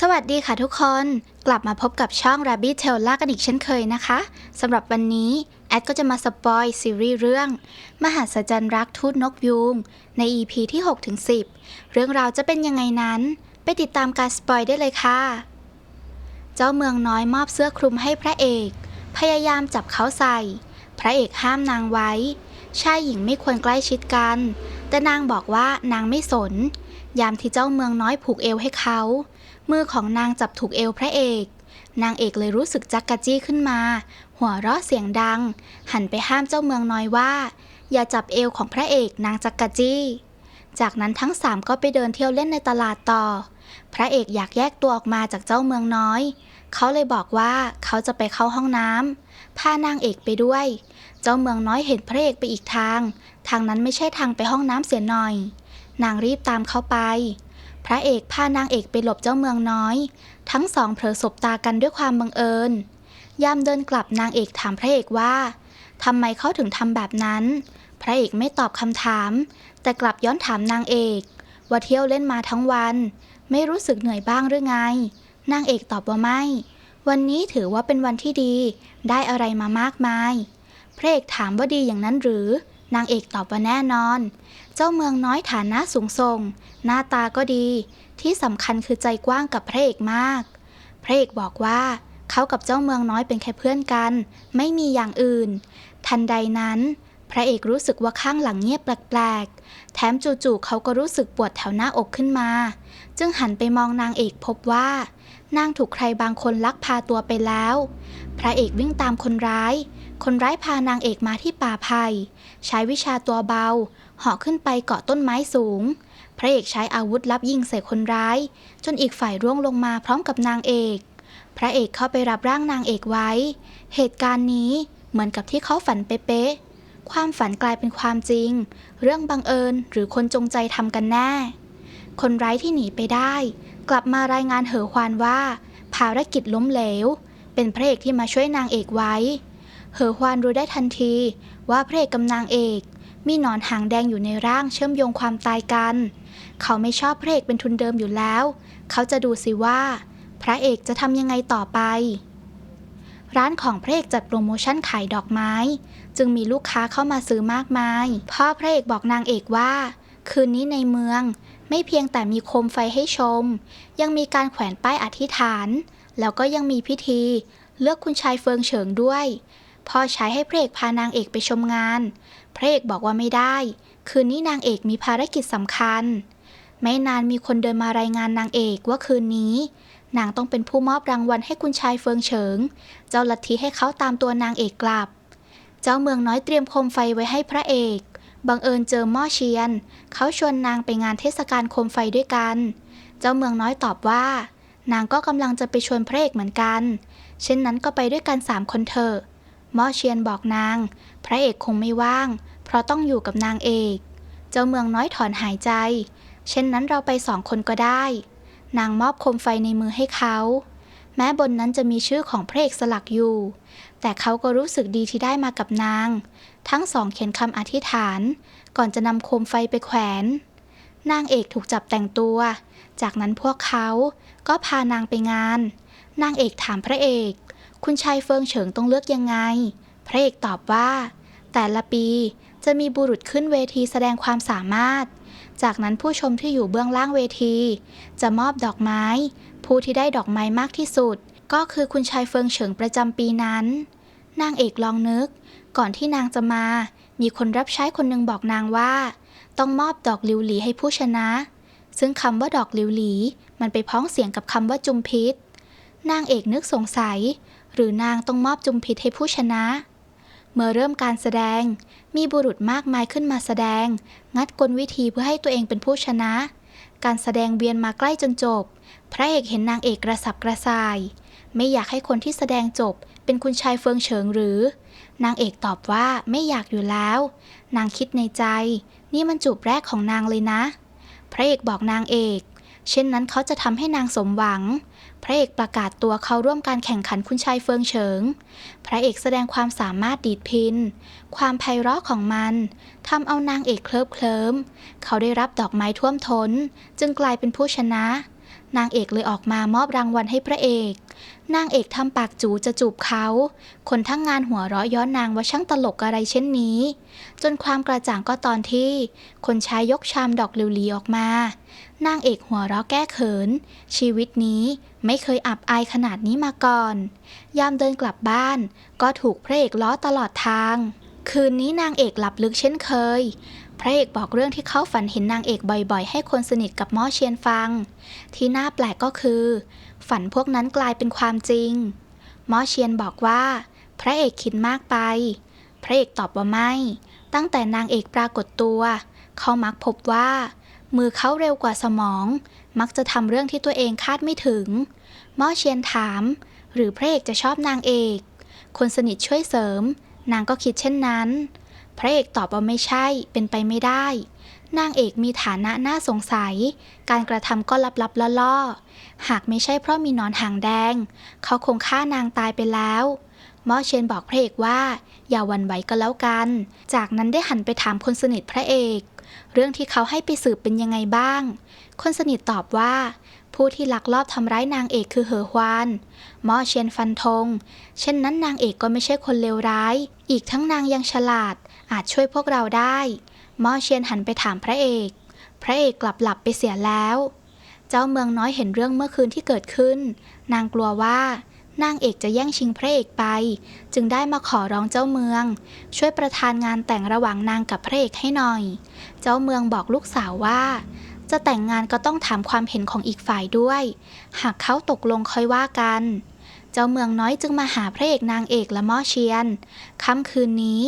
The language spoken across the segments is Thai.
สวัสดีค่ะทุกคน กลับมาพบกับช่อง Rabbit Tail ล่ากันอีกเช่นเคยนะคะสำหรับวันนี้ แอดก็จะมาสปอยซีรีส์เรื่อง มหัศจรรย์รักทูตนกยูง ใน EP ที่ 6-10เรื่องราวจะเป็นยังไงนั้น ไปติดตามการสปอยได้เลยค่ะ เจ้าเมืองน้อยมอบเสื้อคลุมให้พระเอก พยายามจับเขาใส่ พระเอกห้ามนางไว้ชายหญิงไม่ควรใกล้ชิดกัน แต่นางบอกว่านางไม่สน ยามที่เจ้าเมืองน้อยผูกเอวให้เขา มือของนางจับถูกเอวพระเอก นางเอกเลยรู้สึกจักกะจี้ขึ้นมา หัวเราะเสียงดัง หันไปห้ามเจ้าเมืองน้อยว่า อย่าจับเอวของพระเอกนางจักกะจี้ จากนั้นทั้งสามก็ไปเดินเที่ยวเล่นในตลาดต่อ พระเอกอยากแยกตัวออกมาจากเจ้าเมืองน้อย เขาเลยบอกว่าเขาจะไปเข้าห้องน้ำพานางเอกไปด้วย เจ้าเมืองน้อยเห็นพระเอกไปอีกทาง ทางนั้นไม่ใช่ทางไปห้องน้ำเสียหน่อย นางรีบตามเขาไป พระเอกพานางเอกไปหลบเจ้าเมืองน้อย ทั้งสองเผลอสบตากันด้วยความบังเอิญ ยามเดินกลับนางเอกถามพระเอกว่าทำไมเขาถึงทำแบบนั้น พระเอกไม่ตอบคำถาม แต่กลับย้อนถามนางเอก ว่าเที่ยวเล่นมาทั้งวัน ไม่รู้สึกเหนื่อยบ้างหรือไง นางเอกตอบว่าไม่ วันนี้ถือว่าเป็นวันที่ดี ได้อะไรมามากมาย พระเอกถามว่าดีอย่างนั้นหรือ นางเอกตอบว่าแน่นอน เจ้าเมืองน้อยฐานะสูงส่ง หน้าตาก็ดี ที่สำคัญคือใจกว้างกับพระเอกมาก พระเอกบอกว่า เขากับเจ้าเมืองน้อยเป็นแค่เพื่อนกัน ไม่มีอย่างอื่น ทันใดนั้น พระเอกรู้สึกว่าข้างหลังเงียบแปลกๆ แถมจู่ๆเขาก็รู้สึกปวดแถวหน้าอกขึ้นมา จึงหันไปมองนางเอกพบว่านางถูกใครบางคนลักพาตัวไปแล้ว พระเอกวิ่งตามคนร้าย คนร้ายพานางเอกมาที่ป่าไผ่ใช้วิชาตัวเบาเหาะขึ้นไปเกาะต้นไม้สูง พระเอกใช้อาวุธลับยิงใส่คนร้าย จนอีกฝ่ายร่วงลงมาพร้อมกับนางเอก พระเอกเข้าไปรับร่างนางเอกไว้ เหตุการณ์นี้เหมือนกับที่เขาฝันเป๊ะๆความฝันกลายเป็นความจริง เรื่องบังเอิญหรือคนจงใจทำกันแน่ คนร้ายที่หนีไปได้ กลับมารายงานเหอควานว่า ภารกิจล้มเหลว เป็นพระเอกที่มาช่วยนางเอกไว้ เหอควานรู้ได้ทันที ว่าพระเอกกับนางเอก มีหนอนหางแดงอยู่ในร่างเชื่อมโยงความตายกัน เขาไม่ชอบพระเอกเป็นทุนเดิมอยู่แล้ว เขาจะดูสิว่า พระเอกจะทำยังไงต่อไป ร้านของพระเอกจัดโปรโมชั่นขายดอกไม้ จึงมีลูกค้าเข้ามาซื้อมากมาย พ่อพระเอกบอกนางเอกว่า คืนนี้ในเมือง ไม่เพียงแต่มีโคมไฟให้ชม ยังมีการแขวนป้ายอธิษฐาน แล้วก็ยังมีพิธี เลือกคุณชายเฟิงเฉิงด้วย พ่อใช้ให้พระเอกพานางเอกไปชมงาน พระเอกบอกว่าไม่ได้ คืนนี้นางเอกมีภารกิจสำคัญ ไม่นานมีคนเดินมารายงานนางเอกว่าคืนนี้ นางต้องเป็นผู้มอบรางวัลให้คุณชายเฟิงเฉิง เจ้าลัทธิให้เขาตามตัวนางเอกกลับ เจ้าเมืองน้อยเตรียมโคมไฟไว้ให้พระเอก บังเอิญเจอหม่อเชียน เขาชวนนางไปงานเทศกาลโคมไฟด้วยกัน เจ้าเมืองน้อยตอบว่า นางก็กำลังจะไปชวนพระเอกเหมือนกัน เช่นนั้นก็ไปด้วยกันสามคนเถอะ หม่อเชียนบอกนาง พระเอกคงไม่ว่าง เพราะต้องอยู่กับนางเอก เจ้าเมืองน้อยถอนหายใจ เช่นนั้นเราไปสองคนก็ได้ นางมอบโคมไฟในมือให้เขา แม้บนนั้นจะมีชื่อของพระเอกสลักอยู่ แต่เขาก็รู้สึกดีที่ได้มากับนาง ทั้งสองเขียนคำอธิษฐาน ก่อนจะนำโคมไฟไปแขวน นางเอกถูกจับแต่งตัว จากนั้นพวกเขาก็พานางไปงาน นางเอกถามพระเอก คุณชายเฟิงเฉิงต้องเลือกยังไง พระเอกตอบว่า แต่ละปีจะมีบุรุษขึ้นเวทีแสดงความสามารถ จากนั้นผู้ชมที่อยู่เบื้องล่างเวที จะมอบดอกไม้ ผู้ที่ได้ดอกไม้มากที่สุด ก็คือคุณชายเฟิงเฉิงประจำปีนั้น นางเอกลองนึก ก่อนที่นางจะมา มีคนรับใช้คนหนึ่งบอกนางว่า ต้องมอบดอกลิวหลีให้ผู้ชนะ ซึ่งคำว่าดอกลิวหลี มันไปพ้องเสียงกับคำว่าจุมพิษ นางเอกนึกสงสัย หรือนางต้องมอบจุมพิษให้ผู้ชนะ เมื่อเริ่มการแสดง มีบุรุษมากมายขึ้นมาแสดง งัดกลวิธีเพื่อให้ตัวเองเป็นผู้ชนะ การแสดงเวียนมาใกล้จนจบ พระเอกเห็นนางเอกกระสับกระส่าย ไม่อยากให้คนที่แสดงจบ เป็นคุณชายเฟิงเฉิงหรือ นางเอกตอบว่าไม่อยากอยู่แล้ว นางคิดในใจ นี่มันจูบแรกของนางเลยนะ พระเอกบอกนางเอก เช่นนั้นเขาจะทำให้นางสมหวัง พระเอกประกาศตัวเข้าร่วมการแข่งขันคุณชายเฟิงเฉิง พระเอกแสดงความสามารถดีดพิน ความไพเราะของมันทำเอานางเอกเคลิบเคลิ้ม เขาได้รับดอกไม้ท่วมท้น จึงกลายเป็นผู้ชนะ นางเอกเลยออกมามอบรางวัลให้พระเอก นางเอกทำปากจูจะจูบเขา คนทั้งงานหัวเราะย้อนนางว่าช่างตลกอะไรเช่นนี้ จนความกระจ่างก็ตอนที่ คนใช้ยกชามดอกลิวลีออกมา นางเอกหัวเราะแก้เขิน ชีวิตนี้ไม่เคยอับอายขนาดนี้มาก่อน ยามเดินกลับบ้าน ก็ถูกพระเอกล้อตลอดทาง คืนนี้นางเอกหลับลึกเช่นเคย พระเอกบอกเรื่องที่เขาฝันเห็นนางเอกบ่อยๆ ให้คนสนิทกับหมอเชียนฟัง ที่น่าแปลกก็คือ ฝันพวกนั้นกลายเป็นความจริงหมอเชียนบอกว่า พระเอกคิดมากไป พระเอกตอบว่าไม่ ตั้งแต่นางเอกปรากฏตัว เขามักพบว่า มือเขาเร็วกว่าสมอง มักจะทำเรื่องที่ตัวเองคาดไม่ถึงหมอเชียนถาม หรือพระเอกจะชอบนางเอก คนสนิทช่วยเสริม นางก็คิดเช่นนั้น ระเอกตอบว่าไม่ใช่ เป็นไปไม่ได้ นางเอกมีฐานะน่าสงสัย การกระทำก็ลับๆล่อๆ หากไม่ใช่เพราะมีนอนหางแดง เขาคงฆ่านางตายไปแล้วหมอเชนบอกพระเอกว่า อย่าวันไหวก็แล้วกัน จากนั้นได้หันไปถามคนสนิทพระเอก เรื่องที่เขาให้ไปสืบเป็นยังไงบ้าง คนสนิทตอบว่า ผู้ที่ลักลอบทำร้ายนางเอกคือเหอฮวานหมอเชียนฟันธงเช่นนั้นนางเอกก็ไม่ใช่คนเลวร้าย อีกทั้งนางยังฉลาด อาจช่วยพวกเราได้หมอเชียนหันไปถามพระเอก พระเอกกลับหลับไปเสียแล้ว เจ้าเมืองน้อยเห็นเรื่องเมื่อคืนที่เกิดขึ้น นางกลัวว่านางเอกจะแย่งชิงพระเอกไป จึงได้มาขอร้องเจ้าเมือง ช่วยประธานงานแต่งระหว่างนางกับพระเอกให้หน่อย เจ้าเมืองบอกลูกสาวว่า จะแต่งงานก็ต้องถามความเห็นของอีกฝ่ายด้วย หากเขาตกลงค่อยว่ากัน เจ้าเมืองน้อยจึงมาหาพระเอกนางเอกและม่อเชียน ค่ำคืนนี้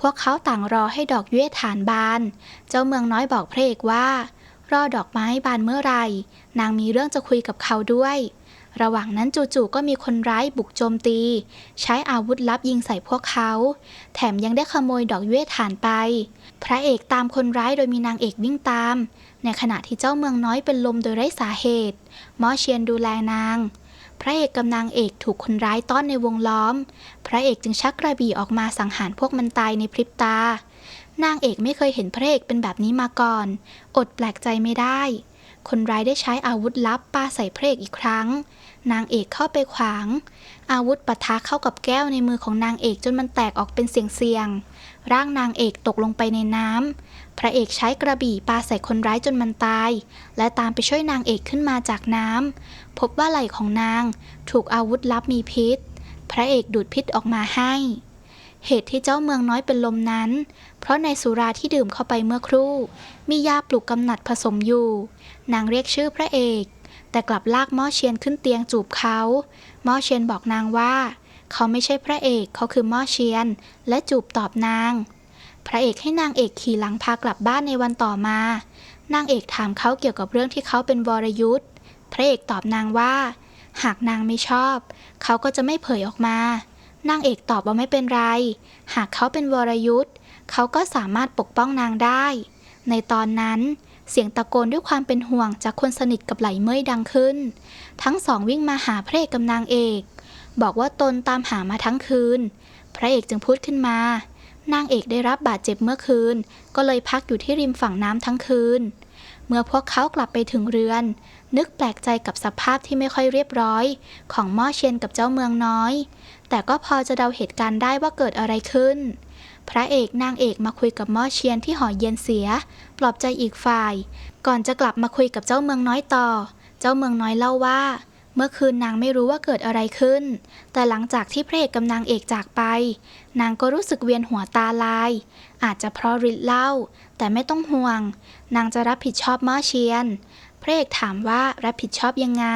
พวกเขาต่างรอให้ดอกเย้ฐานบาน เจ้าเมืองน้อยบอกพระเอกว่า รอดอกไม้บานเมื่อไหร่ นางมีเรื่องจะคุยกับเขาด้วย ระหว่างนั้นจู่ๆก็มีคนร้ายบุกโจมตี ใช้อาวุธลับยิงใส่พวกเขา แถมยังได้ขโมยดอกเย้ฐานไป พระเอกตามคนร้ายโดยมีนางเอกวิ่งตาม ในขณะที่เจ้าเมืองน้อยเป็นลมโดยไร้สาเหตุมอเชียนดูแลนาง พระเอกกับนางเอกถูกคนร้ายต้อนในวงล้อม พระเอกจึงชักกระบี่ออกมาสังหารพวกมันตายในพริบตา นางเอกไม่เคยเห็นพระเอกเป็นแบบนี้มาก่อน อดแปลกใจไม่ได้ คนร้ายได้ใช้อาวุธลับปาใส่พระเอกอีกครั้ง นางเอกเข้าไปขวาง อาวุธปะทะเข้ากับแก้วในมือของนางเอกจนมันแตกออกเป็นเสียงๆ ร่างนางเอกตกลงไปในน้ำ พระเอกใช้กระบี่ปาใส่คนร้ายจนมันตาย และตามไปช่วยนางเอกขึ้นมาจากน้ำ พบว่าไหล่ของนาง ถูกอาวุธลับมีพิษ พระเอกดูดพิษออกมาให้ เหตุที่เจ้าเมืองน้อยเป็นลมนั้น เพราะในสุราที่ดื่มเข้าไปเมื่อครู่ มียาปลุกกำหนัดผสมอยู่ นางเรียกชื่อพระเอก แต่กลับลากหม้อเชียนขึ้นเตียงจูบเขา ม้อเชียนบอกนางว่า เขาไม่ใช่พระเอกเขาคือม้อเชียน และจูบตอบนาง พระเอกให้นางเอกขี่หลังพากลับบ้านในวันต่อมา นางเอกถามเขาเกี่ยวกับเรื่องที่เขาเป็นวรยุทธ์พระเอกตอบนางว่า หากนางไม่ชอบ เขาก็จะไม่เผยออกมานางเอกตอบว่าไม่เป็นไร หากเขาเป็นวรยุทธ์เขาก็สามารถปกป้องนางได้ ในตอนนั้น เสียงตะโกนด้วยความเป็นห่วงจากคนสนิทกับไหลเมยดังขึ้น ทั้งสองวิ่งมาหาพระเอกกับนางเอก บอกว่าตนตามหามาทั้งคืน พระเอกจึงพูดขึ้นมา นางเอกได้รับบาดเจ็บเมื่อคืน ก็เลยพักอยู่ที่ริมฝั่งน้ำทั้งคืน เมื่อพวกเขากลับไปถึงเรือน นึกแปลกใจกับสภาพที่ไม่ค่อยเรียบร้อย ของหม่อเชียนกับเจ้าเมืองน้อย แต่ก็พอจะเดาเหตุการณ์ได้ว่าเกิดอะไรขึ้น พระเอกนางเอกมาคุยกับหม่อเชียนที่หอเย็นเสีย ปลอบใจอีกฝ่าย ก่อนจะกลับมาคุยกับเจ้าเมืองน้อยต่อ เจ้าเมืองน้อยเล่าว่า เมื่อคืนนางไม่รู้ว่าเกิดอะไรขึ้น แต่หลังจากที่พระเอกกับนางเอกจากไป นางก็รู้สึกเวียนหัวตาลาย อาจจะเพราะฤทธิ์เหล้าแต่ไม่ต้องห่วง นางจะรับผิดชอบหม่อเชียน พระเอกถามว่ารับผิดชอบยังไง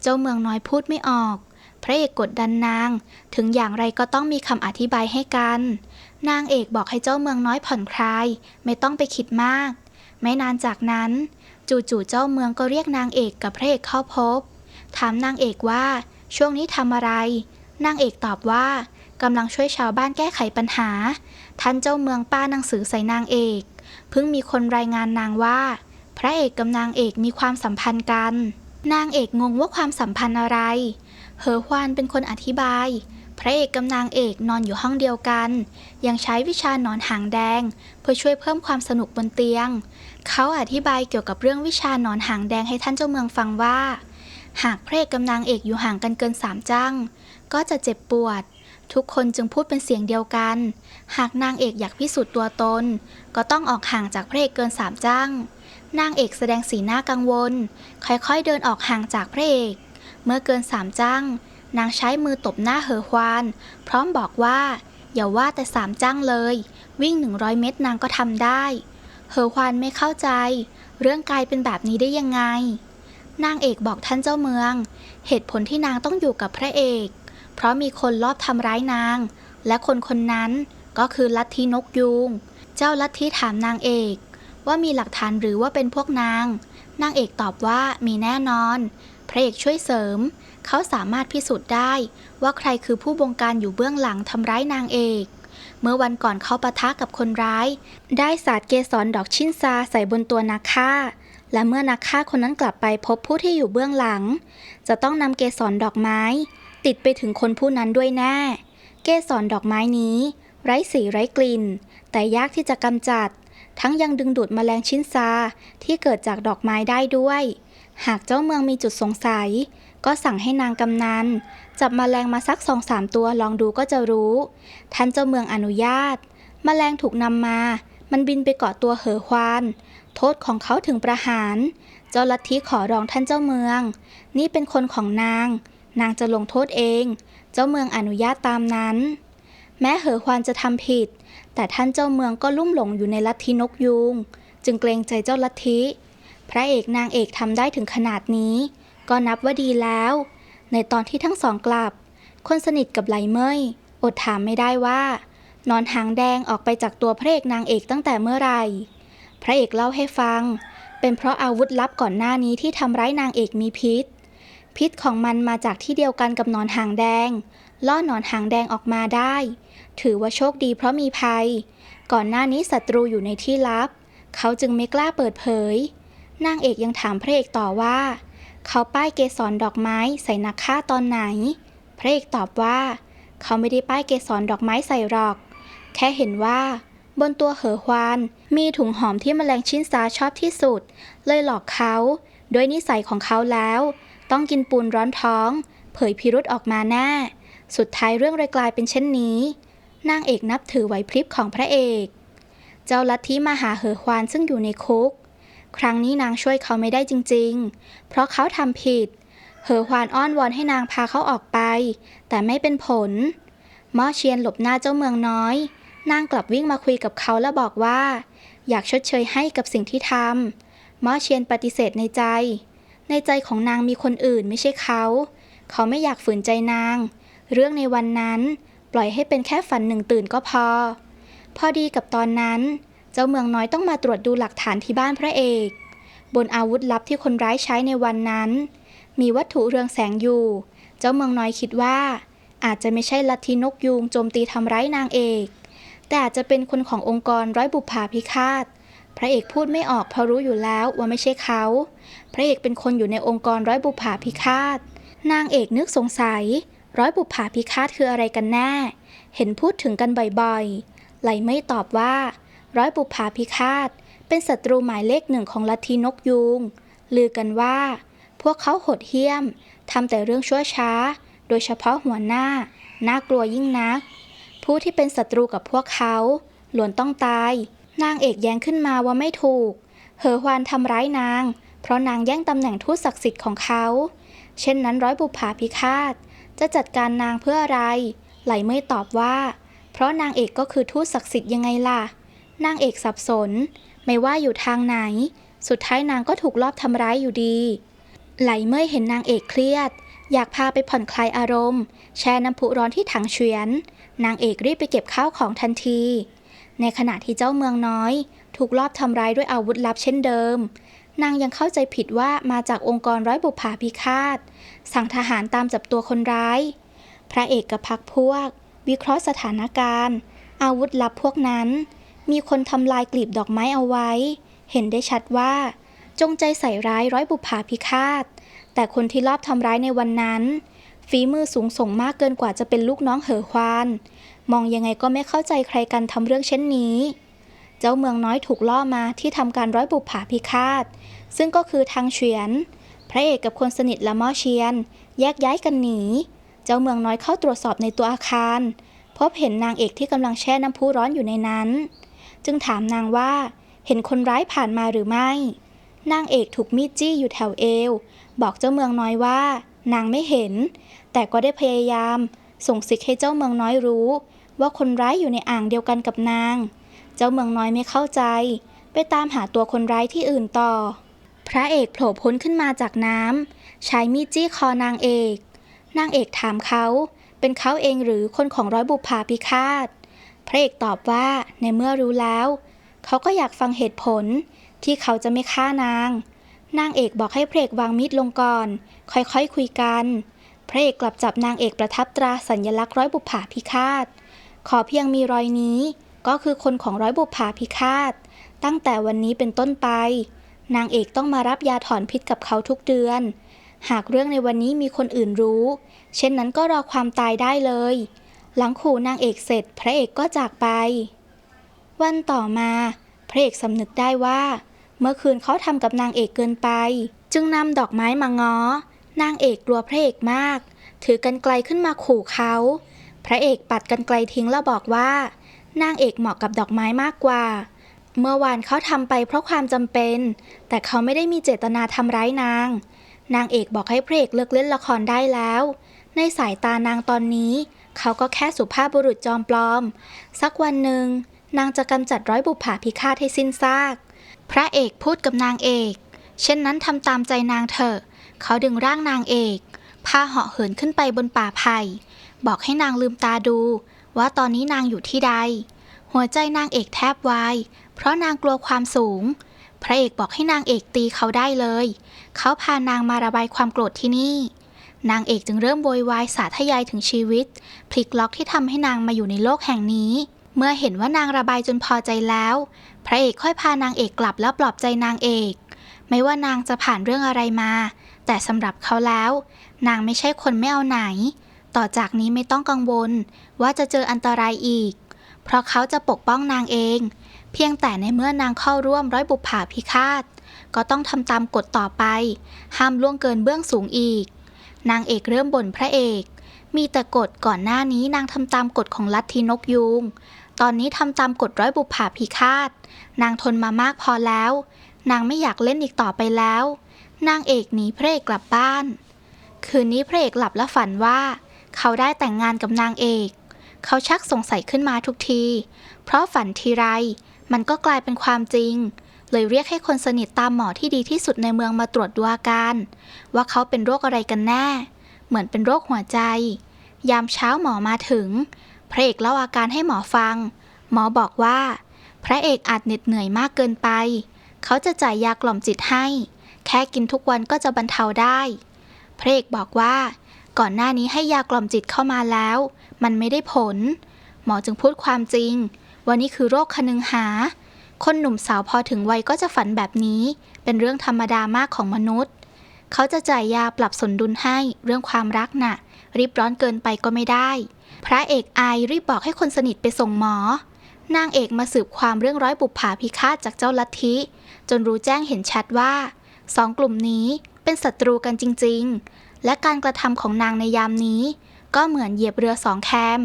เจ้าเมืองน้อยพูดไม่ออก พระเอกกดดันนาง ถึงอย่างไรก็ต้องมีคำอธิบายให้กัน นางเอกบอกให้เจ้าเมืองน้อยผ่อนคลาย ไม่ต้องไปคิดมาก ไม่นานจากนั้น จู่ๆเจ้าเมืองก็เรียกนางเอกกับพระเอกเข้าพบ ถามนางเอกว่า ช่วงนี้ทำอะไร นางเอกตอบว่ากำลังช่วยชาวบ้านแก้ไขปัญหา ท่านเจ้าเมืองป้าหนังสือใส่นางเอก เพิ่งมีคนรายงานนางว่า พระเอกกับนางเอกมีความสัมพันธ์กัน นางเอกงงว่าความสัมพันธ์อะไร เหอฮวานเป็นคนอธิบาย พระเอกกับนางเอกนอนอยู่ห้องเดียวกัน ยังใช้วิชานอนหางแดง เพื่อช่วยเพิ่มความสนุกบนเตียง เขาอธิบายเกี่ยวกับเรื่องวิชาหนอนหางแดงให้ท่านเจ้าเมืองฟังว่า หากพระเอกกับนางเอกอยู่ห่างกันเกินสามจังก็จะเจ็บปวด ทุกคนจึงพูดเป็นเสียงเดียวกัน หากนางเอกอยากพิสูจน์ตัวตน ก็ต้องออกห่างจากพระเอกเกินสามจังนางเอกแสดงสีหน้ากังวล ค่อยๆเดินออกห่างจากพระเอก เมื่อเกินสามจัง นางใช้มือตบหน้าเหอควาน พร้อมบอกว่า อย่าว่าแต่สามจั่งเลย วิ่ง 100 เมตรนางก็ทำได้ เหอควานไม่เข้าใจ เรื่องกลายเป็นแบบนี้ได้ยังไง นางเอกบอกท่านเจ้าเมือง เหตุผลที่นางต้องอยู่กับพระเอก เพราะมีคนลอบทำร้ายนาง และคนคนนั้นก็คือลัทธินกยูง เจ้าลัทธิถามนางเอก ว่ามีหลักฐานหรือว่าเป็นพวกนาง นางเอกตอบว่ามีแน่นอน พระเอกช่วยเสริม เขาสามารถพิสูจน์ได้ว่าใครคือผู้บงการอยู่เบื้องหลังทำร้ายนางเอก เมื่อวันก่อนเขาปะทะกับคนร้าย ได้สาดเกสรดอกชินซาใส่บนตัวนักฆ่า และเมื่อนักฆ่าคนนั้นกลับไปพบผู้ที่อยู่เบื้องหลัง จะต้องนำเกสรดอกไม้ ติดไปถึงคนผู้นั้นด้วยแน่ เกสรดอกไม้นี้ ไร้สีไร้กลิ่น แต่ยากที่จะกำจัด ทั้งยังดึงดูดแมลงชินซาที่เกิดจากดอกไม้ได้ด้วย หากเจ้าเมืองมีจุดสงสัย ก็สั่งให้นางกำนัน จับแมลงมาสักสองสามตัวลองดูก็จะรู้ ท่านเจ้าเมืองอนุญาตแมลงถูกนำมา มันบินไปเกาะตัวเหอควาน โทษของเขาถึงประหาร เจ้าลัทธิขอร้องท่านเจ้าเมือง นี่เป็นคนของนาง นางจะลงโทษเอง เจ้าเมืองอนุญาตตามนั้น แม้เหอควานจะทำผิด แต่ท่านเจ้าเมืองก็ลุ่มหลงอยู่ในลัทธินกยูง จึงเกรงใจเจ้าลัทธิ พระเอกนางเอกทำได้ถึงขนาดนี้ ก็นับว่าดีแล้ว ในตอนที่ทั้งสองกลับ คนสนิทกับไหลเมยอดถามไม่ได้ว่า นอนหางแดงออกไปจากตัวพระเอกนางเอกตั้งแต่เมื่อไหร่ พระเอกเล่าให้ฟัง เป็นเพราะอาวุธลับก่อนหน้านี้ที่ทำร้ายนางเอกมีพิษ พิษของมันมาจากที่เดียวกันกับนอนหางแดง ล่อหนอนหางแดงออกมาได้ ถือว่าโชคดีเพราะมีภัย ก่อนหน้านี้ศัตรูอยู่ในที่ลับ เขาจึงไม่กล้าเปิดเผย นางเอกยังถามพระเอกต่อว่า เขาป้ายเกสรดอกไม้ใส่นักฆ่าตอนไหน พระเอกตอบว่า เขาไม่ได้ป้ายเกสรดอกไม้ใส่หรอก แค่เห็นว่า บนตัวเหอควานมีถุงหอมที่แมลงชิ้นซาชอบที่สุด เลยหลอกเขาด้วยนิสัยของเขาแล้ว ต้องกินปูนร้อนท้อง เผยพิรุษออกมาแน่สุดท้ายเรื่องเลยกลายเป็นเช่นนี้ นางเอกนับถือไหวพริบของพระเอก เจ้าลัทธิมาหาเหอควานซึ่งอยู่ในคุก ครั้งนี้นางช่วยเขาไม่ได้จริงๆ เพราะเขาทำผิด เหอควานอ้อนวอนให้นางพาเขาออกไป แต่ไม่เป็นผลม่อเชียนหลบหน้าเจ้าเมืองน้อย นางกลับวิ่งมาคุยกับเขาและบอกว่า อยากชดเชยให้กับสิ่งที่ทำม่อเชียนปฏิเสธในใจ ในใจของนางมีคนอื่นไม่ใช่เขา เขาไม่อยากฝืนใจนาง เรื่องในวันนั้น ปล่อยให้เป็นแค่ฝันหนึ่งตื่นก็พอ พอดีกับตอนนั้น จ้าเมืองน้อยต้องมาตรวจดูหลักฐานที่บ้านพระเอก บนอาวุธลับที่คนร้ายใช้ในวันนั้น มีวัตถุเรืองแสงอยู่ เจ้าเมืองน้อยคิดว่า อาจจะไม่ใช่ลัทธินกยูงโจมตีทำร้ายนางเอก แต่อาจจะเป็นคนขององค์กรร้อยบุปผาพิฆาต พระเอกพูดไม่ออกเพราะรู้อยู่แล้วว่าไม่ใช่เขา พระเอกเป็นคนอยู่ในองค์กรร้อยบุปผาพิฆาต นางเอกนึกสงสัย ร้อยบุปผาพิฆาตคืออะไรกันแน่ เห็นพูดถึงกันบ่อยๆไหลไม่ตอบว่า ร้อยบุปผาพิฆาต เป็นศัตรูหมายเลขหนึ่งของลัทธินกยูง ลือกันว่า พวกเขาโหดเหี้ยมทำแต่เรื่องชั่วช้า โดยเฉพาะหัวหน้า น่ากลัวยิ่งนัก ผู้ที่เป็นศัตรูกับพวกเขาล้วนต้องตาย นางเอกแย้งขึ้นมาว่าไม่ถูก เหอฮวานทำร้ายนาง เพราะนางแย่งตำแหน่งทูตศักดิ์สิทธิ์ของเขา เช่นนั้นร้อยบุปผาพิฆาต จะจัดการนางเพื่ออะไร ไหลเมยตอบว่า เพราะนางเอกก็คือทูตศักดิ์สิทธิ์ยังไงล่ะ นางเอกสับสน ไม่ว่าอยู่ทางไหน สุดท้ายนางก็ถูกลอบทำร้ายอยู่ดี ไหลเมยเห็นนางเอกเครียด อยากพาไปผ่อนคลายอารมณ์ แช่น้ำพุร้อนที่ถังเฉียน นางเอกรีบไปเก็บข้าวของทันที ในขณะที่เจ้าเมืองน้อย ถูกลอบทำร้ายด้วยอาวุธลับเช่นเดิม นางยังเข้าใจผิดว่ามาจากองค์กรร้อยบุปผาพิฆาต สั่งทหารตามจับตัวคนร้าย พระเอกกับพักพวก วิเคราะห์สถานการณ์ อาวุธลับพวกนั้น มีคนทำลายกลีบดอกไม้เอาไว้ เห็นได้ชัดว่า จงใจใส่ร้ายร้อยบุปผาพิฆาต แต่คนที่ลอบทำร้ายในวันนั้น ฝีมือสูงส่งมากเกินกว่าจะเป็นลูกน้องเหอควาน มองยังไงก็ไม่เข้าใจใครกันทำเรื่องเช่นนี้ เจ้าเมืองน้อยถูกล่อมาที่ทำการร้อยบุปผาพิฆาต ซึ่งก็คือทางเฉียน พระเอกกับคนสนิทละม่อเชียน แยกย้ายกันหนี เจ้าเมืองน้อยเข้าตรวจสอบในตัวอาคาร พบเห็นนางเอกที่กำลังแช่น้ำพุร้อนอยู่ในนั้น จึงถามนางว่า เห็นคนร้ายผ่านมาหรือไม่ นางเอกถูกมีดจี้อยู่แถวเอว บอกเจ้าเมืองน้อยว่า นางไม่เห็น แต่ก็ได้พยายาม ส่งสิกให้เจ้าเมืองน้อยรู้ ว่าคนร้ายอยู่ในอ่างเดียวกันกับนาง เจ้าเมืองน้อยไม่เข้าใจ ไปตามหาตัวคนร้ายที่อื่นต่อ พระเอกโผล่พ้นขึ้นมาจากน้ำใช้มีดจี้คอนางเอก นางเอกถามเขา เป็นเขาเองหรือคนของร้อยบุปผาพิฆาต พระเอกตอบว่าในเมื่อรู้แล้ว เขาก็อยากฟังเหตุผลที่เขาจะไม่ฆ่านาง นางเอกบอกให้พระเอกวางมีดลงก่อน ค่อยๆคคุยกัน พระเอกกลับจับนางเอกประทับตราสัญลักษณ์ร้อยบุปผาพิฆาต ขอเพียงมีรอยนี้ ก็คือคนของร้อยบุปผาพิฆาต ตั้งแต่วันนี้เป็นต้นไป นางเอกต้องมารับยาถอนพิษกับเขาทุกเดือน หากเรื่องในวันนี้มีคนอื่นรู้ เช่นนั้นก็รอความตายได้เลย หลังขู่นางเอกเสร็จ พระเอกก็จากไป วันต่อมา พระเอกสำนึกได้ว่า เมื่อคืนเขาทำกับนางเอกเกินไป จึงนำดอกไม้มาง้อ นางเอกกลัวพระเอกมาก ถือกันไกลขึ้นมาขู่เขา พระเอกปัดกันไกลทิ้งแล้วบอกว่า นางเอกเหมาะกับดอกไม้มากกว่า เมื่อวานเขาทำไปเพราะความจำเป็น แต่เขาไม่ได้มีเจตนาทำร้ายนาง นางเอกบอกให้พระเอกเลิกเล่นละครได้แล้ว ในสายตานางตอนนี้ เขาก็แค่สุภาพบุรุษจอมปลอม สักวันหนึ่ง นางจะกำจัดร้อยบุปผาพิฆาตให้สิ้นซาก พระเอกพูดกับนางเอก เช่นนั้นทำตามใจนางเถอะ เขาดึงร่างนางเอก พาเหาะเหินขึ้นไปบนป่าไผ่บอกให้นางลืมตาดู ว่าตอนนี้นางอยู่ที่ใด หัวใจนางเอกแทบวาย เพราะนางกลัวความสูง พระเอกบอกให้นางเอกตีเขาได้เลย เขาพานางมาระบายความโกรธที่นี่ นางเอกจึงเริ่มโวยวายสาธยายถึงชีวิต พลิกล็อกที่ทำให้นางมาอยู่ในโลกแห่งนี้ เมื่อเห็นว่านางระบายจนพอใจแล้ว พระเอกค่อยพานางเอกกลับแล้วปลอบใจนางเอก ไม่ว่านางจะผ่านเรื่องอะไรมา แต่สำหรับเขาแล้ว นางไม่ใช่คนไม่เอาไหน ต่อจากนี้ไม่ต้องกังวล ว่าจะเจออันตรายอีก เพราะเขาจะปกป้องนางเอง เพียงแต่ในเมื่อนางเข้าร่วมร้อยบุปผาพิฆาตก็ต้องทำตามกฎต่อไป ห้ามล่วงเกินเบื้องสูงอีก นางเอกเริ่มบ่นพระเอก มีแต่กฎก่อนหน้านี้นางทำตามกฎของลัทธินกยูง ตอนนี้ทำตามกฎร้อยบุปผาพิฆาต นางทนมามากพอแล้ว นางไม่อยากเล่นอีกต่อไปแล้ว นางเอกหนีพระเอกกลับบ้าน คืนนี้พระเอกหลับและฝันว่า เขาได้แต่งงานกับนางเอก เขาชักสงสัยขึ้นมาทุกที เพราะฝันทีไร มันก็กลายเป็นความจริง เลยเรียกให้คนสนิทตามหมอที่ดีที่สุดในเมืองมาตรวจดูอาการ ว่าเขาเป็นโรคอะไรกันแน่ เหมือนเป็นโรคหัวใจ ยามเช้าหมอมาถึง พระเอกเล่าอาการให้หมอฟัง หมอบอกว่า พระเอกอาจเหน็ดเหนื่อยมากเกินไป เขาจะจ่ายยากล่อมจิตให้ แค่กินทุกวันก็จะบรรเทาได้ พระเอกบอกว่า ก่อนหน้านี้ให้ยากล่อมจิตเข้ามาแล้ว มันไม่ได้ผล หมอจึงพูดความจริงว่านี่คือโรคคนึงหา คนหนุ่มสาวพอถึงวัยก็จะฝันแบบนี้ เป็นเรื่องธรรมดามากของมนุษย์ เขาจะจ่ายยาปรับสมดุลให้เรื่องความรักน่ะ รีบร้อนเกินไปก็ไม่ได้ พระเอกอายรีบบอกให้คนสนิทไปส่งหมอ นางเอกมาสืบความเรื่องร้อยบุปผาพิฆาตจากเจ้าลัทธิ จนรู้แจ้งเห็นชัดว่าสองกลุ่มนี้เป็นศัตรูกันจริง ๆ และการกระทำของนางในยามนี้ ก็เหมือนเหยียบเรือสองแคม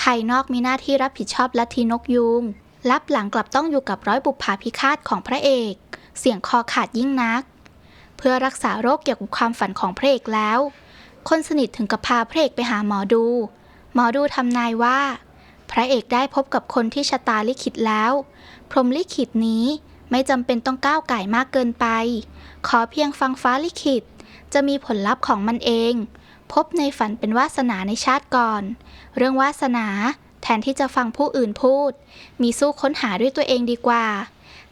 ภายนอกมีหน้าที่รับผิดชอบลัทธินกยูง ลับหลังกลับต้องอยู่กับร้อยบุปผาพิฆาตของพระเอก เสียงคอขาดยิ่งนัก เพื่อรักษาโรคเกี่ยวกับความฝันของพระเอกแล้ว คนสนิทถึงกับพาพระเอกไปหาหมอดู หมอดูทำนายว่า พระเอกได้พบกับคนที่ชะตาลิขิตแล้ว พรหมลิขิตนี้ไม่จำเป็นต้องก้าวไก่มากเกินไป ขอเพียงฟังฟ้าลิขิต จะมีผลลัพธ์ของมันเอง พบในฝันเป็นวาสนาในชาติก่อน เรื่องวาสนา แทนที่จะฟังผู้อื่นพูด มีสู้ค้นหาด้วยตัวเองดีกว่า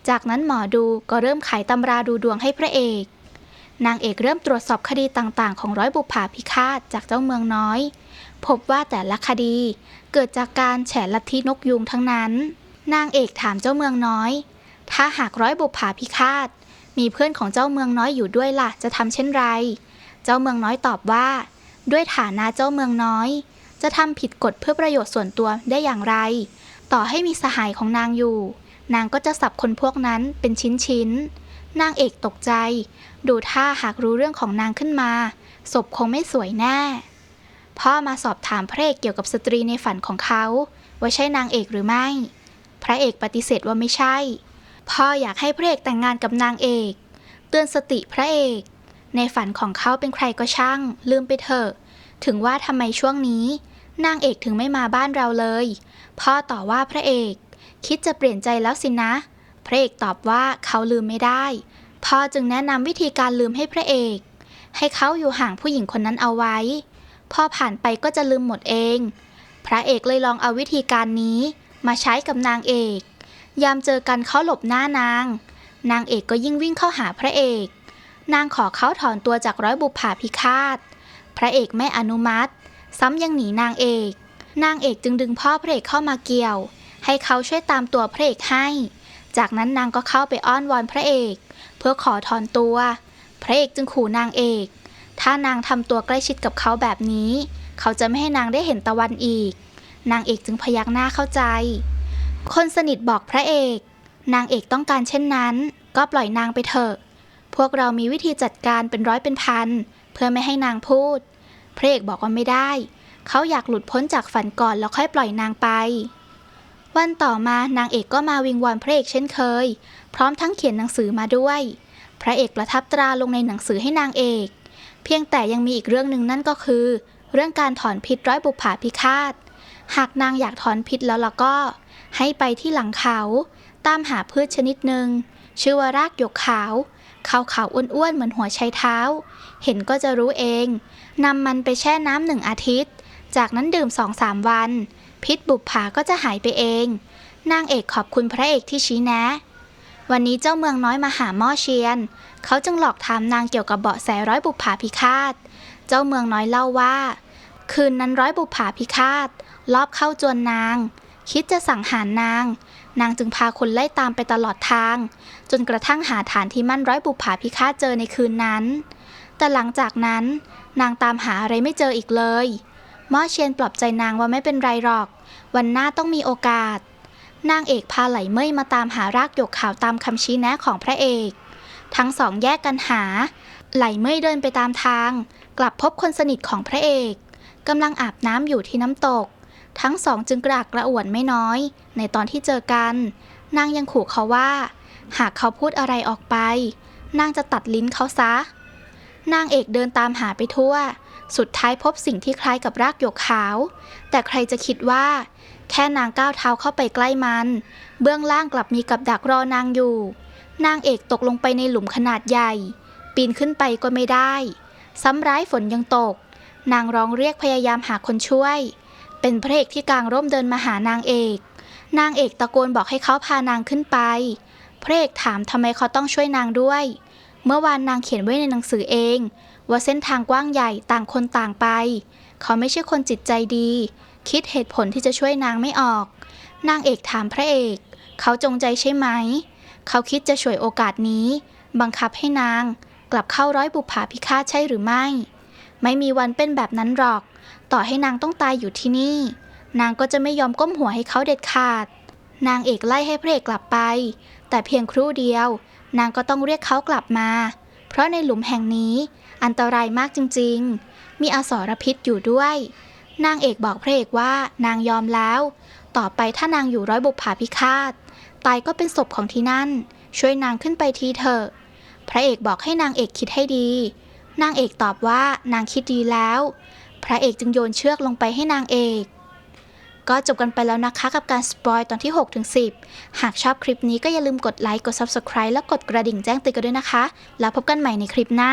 จากนั้นหมอดูก็เริ่มขายตำราดูดวงให้พระเอก นางเอกเริ่มตรวจสอบคดีต่างๆ ของร้อยบุปผาพิฆาตจากเจ้าเมืองน้อย พบว่าแต่ละคดีเกิดจากการแฉลัทธินกยูงทั้งนั้น นางเอกถามเจ้าเมืองน้อย ถ้าหากร้อยบุปผาพิฆาต มีเพื่อนของเจ้าเมืองน้อยอยู่ด้วยล่ะ จะทำเช่นไร เจ้าเมืองน้อยตอบว่า ด้วยฐานะเจ้าเมืองน้อย จะทำผิดกฎเพื่อประโยชน์ส่วนตัวได้อย่างไร ต่อให้มีสหายของนางอยู่ นางก็จะสับคนพวกนั้นเป็นชิ้นๆ นางเอกตกใจ ดูท่าหากรู้เรื่องของนางขึ้นมา ศพคงไม่สวยแน่ พ่อมาสอบถามพระเอกเกี่ยวกับสตรีในฝันของเขา ว่าใช่นางเอกหรือไม่ พระเอกปฏิเสธว่าไม่ใช่ พ่ออยากให้พระเอกแต่งงานกับนางเอก เตือนสติพระเอก ในฝันของเขาเป็นใครก็ช่าง ลืมไปเถอะถึงว่าทำไมช่วงนี้ นางเอกถึงไม่มาบ้านเราเลย พ่อต่อว่าพระเอก คิดจะเปลี่ยนใจแล้วสินะ พระเอกตอบว่าเขาลืมไม่ได้ พ่อจึงแนะนำวิธีการลืมให้พระเอก ให้เขาอยู่ห่างผู้หญิงคนนั้นเอาไว้ พอผ่านไปก็จะลืมหมดเอง พระเอกเลยลองเอาวิธีการนี้ มาใช้กับนางเอก ยามเจอกันเขาหลบหน้านาง นางเอกก็ยิ่งวิ่งเข้าหาพระเอก นางขอเขาถอนตัวจากร้อยบุปผาพิฆาต พระเอกไม่อนุมัติ ซ้ำยังหนีนางเอก นางเอกจึงดึงพ่อพระเอกเข้ามาเกี่ยว ให้เขาช่วยตามตัวพระเอกให้ จากนั้นนางก็เข้าไปอ้อนวอนพระเอก เพื่อขอถอนตัว พระเอกจึงขู่นางเอก ถ้านางทำตัวใกล้ชิดกับเขาแบบนี้ เขาจะไม่ให้นางได้เห็นตะวันอีก นางเอกจึงพยักหน้าเข้าใจ คนสนิทบอกพระเอก นางเอกต้องการเช่นนั้น ก็ปล่อยนางไปเถอะ พวกเรามีวิธีจัดการเป็นร้อยเป็นพันเพื่อไม่ให้นางพูด พระเอกบอกว่าไม่ได้ เขาอยากหลุดพ้นจากฝันก่อนแล้วค่อยปล่อยนางไป วันต่อมานางเอกก็มาวิงวอนพระเอกเช่นเคย พร้อมทั้งเขียนหนังสือมาด้วย พระเอกประทับตราลงในหนังสือให้นางเอก เพียงแต่ยังมีอีกเรื่องหนึ่งนั่นก็คือ เรื่องการถอนพิษร้อยบุปผาพิฆาต หากนางอยากถอนพิษแล้วล่ะก็ ให้ไปที่หลังเขา ตามหาพืชชนิดหนึ่งชื่อว่ารากหยกขาว ขาวขาวๆอ้วนๆ เหมือนหัวไชเท้า เห็นก็จะรู้เอง นำมันไปแช่น้ำหนึ่งอาทิตย์ จากนั้นดื่มสองสามวัน พิษบุปผาก็จะหายไปเอง นางเอกขอบคุณพระเอกที่ชี้แนะ วันนี้เจ้าเมืองน้อยมาหาหม่อเชียน เขาจึงหลอกถามนางเกี่ยวกับเบาะแสร้อยบุปผาพิฆาต เจ้าเมืองน้อยเล่าว่า คืนนั้นร้อยบุปผาพิฆาต ลอบเข้าจวนนาง คิดจะสังหารนาง นางจึงพาคนไล่ตามไปตลอดทาง จนกระทั่งหาฐานที่มั่นร้อยบุปผาพิฆาตเจอในคืนนั้น แต่หลังจากนั้น นางตามหาอะไรไม่เจออีกเลยม่อเชียนปลอบใจนางว่าไม่เป็นไรหรอก วันหน้าต้องมีโอกาส นางเอกพาไหลเมยมาตามหารากหยกขาวตามคำชี้แนะของพระเอก ทั้งสองแยกกันหา ไหลเมยเดินไปตามทาง กลับพบคนสนิทของพระเอกกำลังอาบน้ำอยู่ที่น้ำตก ทั้งสองจึงกรากกระอ่วนไม่น้อย ในตอนที่เจอกัน นางยังขู่เขาว่า หากเขาพูดอะไรออกไป นางจะตัดลิ้นเขาซะ นางเอกเดินตามหาไปทั่ว สุดท้ายพบสิ่งที่คล้ายกับรากหยกขาว แต่ใครจะคิดว่า แค่นางก้าวเท้าเข้าไปใกล้มัน เบื้องล่างกลับมีกับดักรอนางอยู่ นางเอกตกลงไปในหลุมขนาดใหญ่ ปีนขึ้นไปก็ไม่ได้ ซ้ำร้ายฝนยังตก นางร้องเรียกพยายามหาคนช่วย เป็นพระเอกที่กลางร่มเดินมาหานางเอก นางเอกตะโกนบอกให้เขาพานางขึ้นไป พระเอกถามทำไมเขาต้องช่วยนางด้วย เมื่อวานนางเขียนไว้ในหนังสือเอง ว่าเส้นทางกว้างใหญ่ต่างคนต่างไป เขาไม่ใช่คนจิตใจดี คิดเหตุผลที่จะช่วยนางไม่ออก นางเอกถามพระเอก เขาจงใจใช่ไหม เขาคิดจะฉวยโอกาสนี้ บังคับให้นาง กลับเข้าร้อยบุปผาพิฆาตใช่หรือไม่ ไม่มีวันเป็นแบบนั้นหรอก ต่อให้นางต้องตายอยู่ที่นี่ นางก็จะไม่ยอมก้มหัวให้เขาเด็ดขาด นางเอกไล่ให้พระเอกกลับไป แต่เพียงครู่เดียว นางก็ต้องเรียกเขากลับมา เพราะในหลุมแห่งนี้ อันตรายมากจริง ๆ มีอสรพิษอยู่ด้วย นางเอกบอกพระเอกว่านางยอมแล้ว ต่อไปถ้านางอยู่ร้อยบุปผาพิฆาต ตายก็เป็นศพของที่นั่น ช่วยนางขึ้นไปทีเถอะ พระเอกบอกให้นางเอกคิดให้ดี นางเอกตอบว่านางคิดดีแล้ว พระเอกจึงโยนเชือกลงไปให้นางเอก ก็จบกันไปแล้วนะคะกับการสปอยตอนที่ 6 ถึง 10 หากชอบคลิปนี้ก็อย่าลืมกดไลค์ กด Subscribe และกดกระดิ่งแจ้งเตือนกันด้วยนะคะ แล้วพบกันใหม่ในคลิปหน้า